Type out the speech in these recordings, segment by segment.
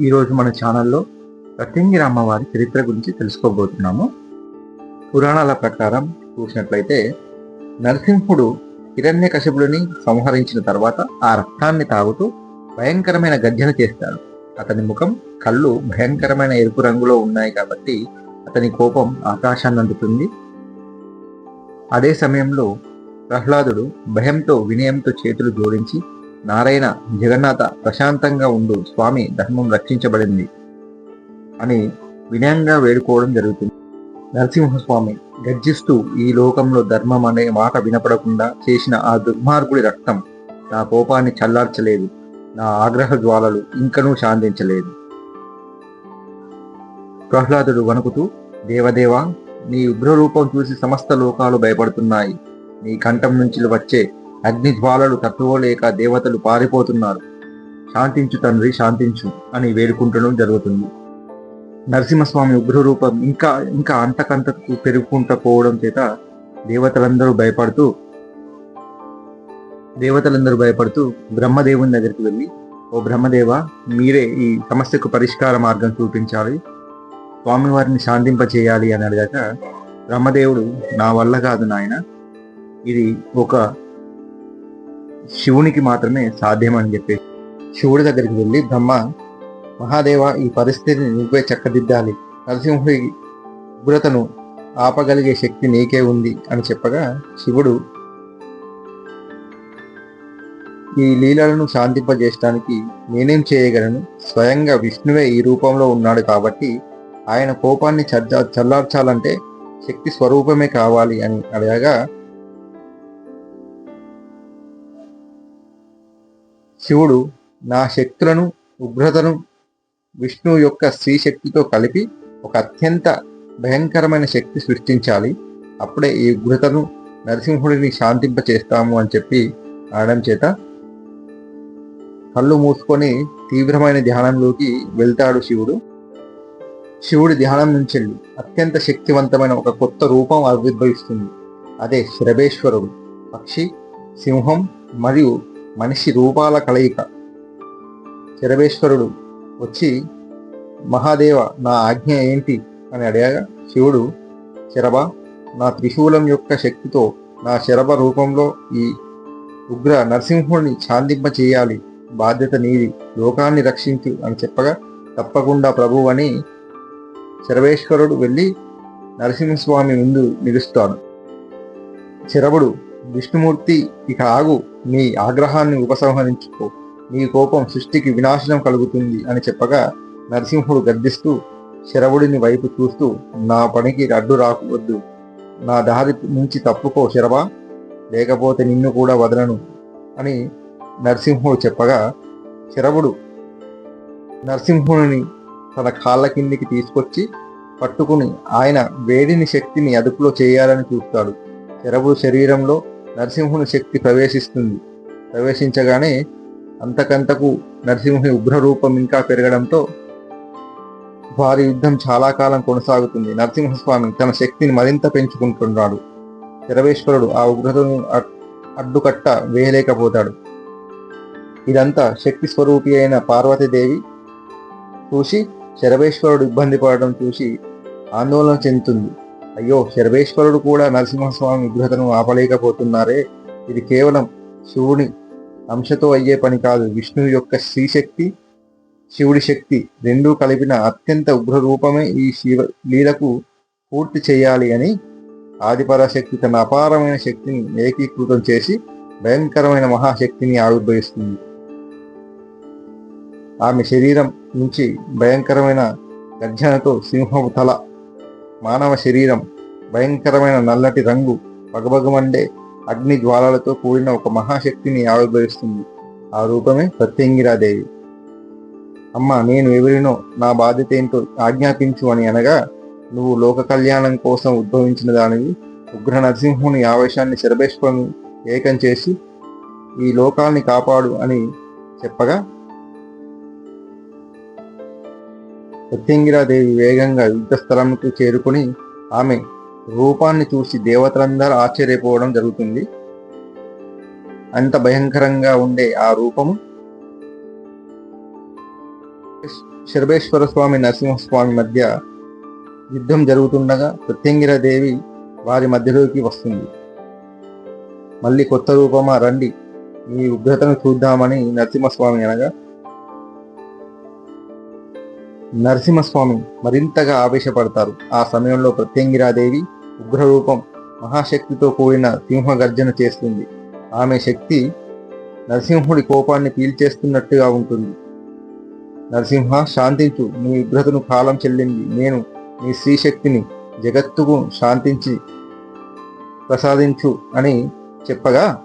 ఈరోజు మన ఛానల్లో రతింగిరి అమ్మవారి చరిత్ర గురించి తెలుసుకోబోతున్నాము. పురాణాల ప్రకారం చూసినట్లయితే నరసింహుడు హిరణ్యకశిపుడిని సంహరించిన తర్వాత ఆ రక్తాన్ని తాగుతూ భయంకరమైన గర్జన చేస్తాడు. అతని ముఖం కళ్ళు భయంకరమైన ఎరుపు రంగులో ఉన్నాయి కాబట్టి అతని కోపం ఆకాశాన్ని అందుతుంది. అదే సమయంలో ప్రహ్లాదుడు భయంతో వినయంతో చేతులు జోడించి నారాయణ జగన్నాథ ప్రశాంతంగా ఉండు స్వామి ధర్మం రక్షించబడింది అని వినయంగా వేడుకోవడం జరుగుతుంది. నరసింహస్వామి గర్జిస్తూ ఈ లోకంలో ధర్మం అనే మాట వినపడకుండా చేసిన ఆ దుర్మార్గుడి రక్తం నా కోపాన్ని చల్లార్చలేదు నా ఆగ్రహ జ్వాలలు ఇంకనూ శాంతించలేదు. ప్రహ్లాదుడు వణుకుతూ దేవదేవా నీ ఉగ్రరూపం చూసి సమస్త లోకాలు భయపడుతున్నాయి. నీ కంఠం నుంచి వచ్చే అగ్ని జ్వాలలు తట్టుకోలేక దేవతలు పారిపోతున్నారు. శాంతించు తండ్రి శాంతించు అని వేడుకుంటడం జరుగుతుంది. నరసింహస్వామి ఉగ్రరూపం ఇంకా ఇంకా అంతకంతకు పెరుగుకుంటూ పోవడం చేత దేవతలందరూ భయపడుతూ దేవతలందరూ భయపడుతూ బ్రహ్మదేవుని దగ్గరికి వెళ్ళి ఓ బ్రహ్మదేవ మీరే ఈ సమస్యకు పరిష్కార మార్గం చూపించాలి. స్వామివారిని శాంతింప చేయాలి అని అడిగాక బ్రహ్మదేవుడు నా వల్ల కాదు నాయన. ఇది ఒక శివునికి మాత్రమే సాధ్యమని చెప్పి శివుడి దగ్గరికి వెళ్ళి బ్రహ్మ మహాదేవ ఈ పరిస్థితిని నువ్వే చక్కదిద్దాలి. నరసింహుడి ఉగ్రతను ఆపగలిగే శక్తి నీకే ఉంది అని చెప్పగా శివుడు ఈ లీలలను శాంతింపజేయడానికి నేనేం చేయగలను? స్వయంగా విష్ణువే ఈ రూపంలో ఉన్నాడు కాబట్టి ఆయన కోపాన్ని చల్ల చల్లార్చాలంటే శక్తి స్వరూపమే కావాలి అని అడగగా శివుడు నా శక్తులను ఉగ్రతను విష్ణు యొక్క స్త్రీ శక్తితో కలిపి ఒక అత్యంత భయంకరమైన శక్తి సృష్టించాలి. అప్పుడే ఈ ఉగ్రతను నరసింహుడిని శాంతింప చేస్తాము అని చెప్పి అనడం చేత కళ్ళు మూసుకొని తీవ్రమైన ధ్యానంలోకి వెళ్తాడు శివుడు. శివుడి ధ్యానం నుంచి అత్యంత శక్తివంతమైన ఒక కొత్త రూపం ఆవిర్భవిస్తుంది. అదే శరభేశ్వరుడు. పక్షి సింహం మరియు మనిషి రూపాల కలయిక. శరవేశ్వరుడు వచ్చి మహాదేవ నా ఆజ్ఞ ఏంటి? అని అడిగాగా శివుడు శరభ నా త్రిశూలం యొక్క శక్తితో నా శరభ రూపంలో ఈ ఉగ్ర నరసింహుడిని ఛాందింప చేయాలి. బాధ్యత నీది. లోకాన్ని రక్షించు అని చెప్పగా తప్పకుండా ప్రభు అని శరవేశ్వరుడు వెళ్ళి నరసింహస్వామి ముందు నిలుస్తాడు. శరభుడు విష్ణుమూర్తి ఇక ఆగు. నీ ఆగ్రహాన్ని ఉపసంహరించుకో. నీ కోపం సృష్టికి వినాశనం కలుగుతుంది అని చెప్పగా నరసింహుడు గర్దిస్తూ శరవుడిని వైపు చూస్తూ నా పనికి అడ్డు రాకవద్దు నా దారి నుంచి తప్పుకో శరవా లేకపోతే నిన్ను కూడా వదలను అని నరసింహుడు చెప్పగా శరవుడు నరసింహుని తన కాళ్ళ కిందికి తీసుకొచ్చి పట్టుకుని ఆయన వేడిని శక్తిని అదుపులో చేయాలని చూస్తాడు. శరవుడు శరీరంలో నరసింహుని శక్తి ప్రవేశిస్తుంది. ప్రవేశించగానే అంతకంతకు నరసింహుని ఉగ్రరూపం ఇంకా పెరగడంతో వారి యుద్ధం చాలా కాలం కొనసాగుతుంది. నరసింహస్వామి తన శక్తిని మరింత పెంచుకుంటున్నాడు. శరవేశ్వరుడు ఆ ఉగ్రతను అడ్డుకట్ట వేయలేకపోతాడు. ఇదంతా శక్తి స్వరూపి అయిన పార్వతీదేవి చూసి శరవేశ్వరుడు ఇబ్బంది పడడం చూసి ఆందోళన చెందుతుంది. అయ్యో శరవేశ్వరుడు కూడా నరసింహస్వామి ఉగ్రతను ఆపలేకపోతున్నారే. ఇది కేవలం శివుని అంశతో అయ్యే పని కాదు. విష్ణువు యొక్క శ్రీశక్తి శివుడి శక్తి రెండూ కలిపిన అత్యంత ఉగ్ర రూపమే ఈ శివ లీలకు పూర్తి చేయాలి అని ఆదిపరాశక్తి తన అపారమైన శక్తిని ఏకీకృతం చేసి భయంకరమైన మహాశక్తిని ఆవిర్భవిస్తుంది. ఆమె శరీరం నుంచి భయంకరమైన గర్జనతో సింహము తల మానవ శరీరం భయంకరమైన నల్లటి రంగు భగభగమండే అగ్ని జ్వాలలతో కూడిన ఒక మహాశక్తిని ఆవిర్భవిస్తుంది. ఆ రూపమే ప్రత్యంగిరాదేవి అమ్మ నేను ఎవరినో నా బాధ్యత ఏంటో ఆజ్ఞాపించు అని అనగా నువ్వు లోక కళ్యాణం కోసం ఉద్భవించిన దానివి ఉగ్ర నరసింహుని ఆవేశాన్ని శరభేశ్వరుని ఏకం చేసి ఈ లోకాల్ని కాపాడు అని చెప్పగా ప్రత్యంగిరాదేవి వేగంగా యుద్ధ స్థలంకు చేరుకుని ఆమె రూపాన్ని చూసి దేవతలందరూ ఆశ్చర్యపోవడం జరుగుతుంది. అంత భయంకరంగా ఉండే ఆ రూపము శరభేశ్వర స్వామి నరసింహస్వామి మధ్య యుద్ధం జరుగుతుండగా దేవి వారి మధ్యలోకి వస్తుంది. మళ్ళీ కొత్త రూపమా? రండి. ఈ ఉగ్రతను చూద్దామని నరసింహస్వామి అనగా నరసింహస్వామి మరింతగా ఆవేశపడతారు. ఆ సమయంలో ప్రత్యంగిరాదేవి ఉగ్రరూపం మహాశక్తితో కూడిన సింహ గర్జన చేస్తుంది. ఆమె శక్తి నరసింహుడి కోపాన్ని పీల్చేస్తున్నట్టుగా ఉంటుంది. నరసింహ శాంతించు నీ ఉగ్రతను కాలం చెల్లింది. నేను నీ శ్రీశక్తిని జగత్తుకు శాంతించి ప్రసాదించు అని చెప్పగా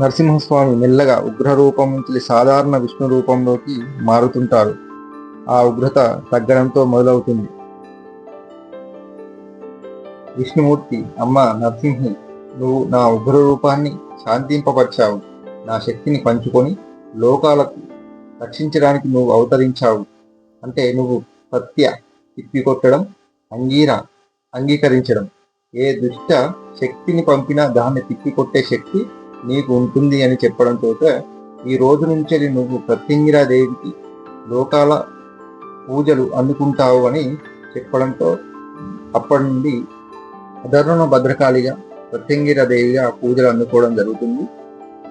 నరసింహస్వామి మెల్లగా ఉగ్రరూపం నుంచి సాధారణ విష్ణు రూపంలోకి మారుతుంటారు. ఆ ఉగ్రత తగ్గడంతో మొదలవుతుంది. విష్ణుమూర్తి అమ్మ నరసింహి నువ్వు నా ఉగ్ర రూపాన్ని శాంతింపపరిచావు. నా శక్తిని పంచుకొని లోకాలకు రక్షించడానికి నువ్వు అవతరించావు. అంటే నువ్వు సత్య తిప్పికొట్టడం అంగీర అంగీకరించడం. ఏ దుష్ట శక్తిని పంపినా దాన్ని తిప్పికొట్టే శక్తి నీకు ఉంటుంది అని చెప్పడంతో ఈ రోజు నుంచి నువ్వు ప్రత్యంగిరాదేవికి లోకాల పూజలు అందుకుంటావు అని చెప్పడంతో అప్పటి నుండి అధర్వణ భద్రకాళిగా ప్రత్యంగిరాదేవిగా పూజలు అందుకోవడం జరుగుతుంది.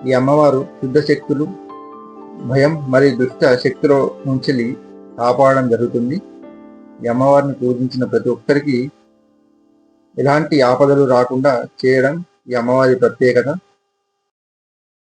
ఈ అమ్మవారు శుద్ధ శక్తులు భయం మరియు దుష్ట శక్తుల నుంచి కాపాడడం జరుగుతుంది. ఈ అమ్మవారిని పూజించిన ప్రతి ఒక్కరికి ఎలాంటి ఆపదలు రాకుండా చేయడం ఈ అమ్మవారి ప్రత్యేకత.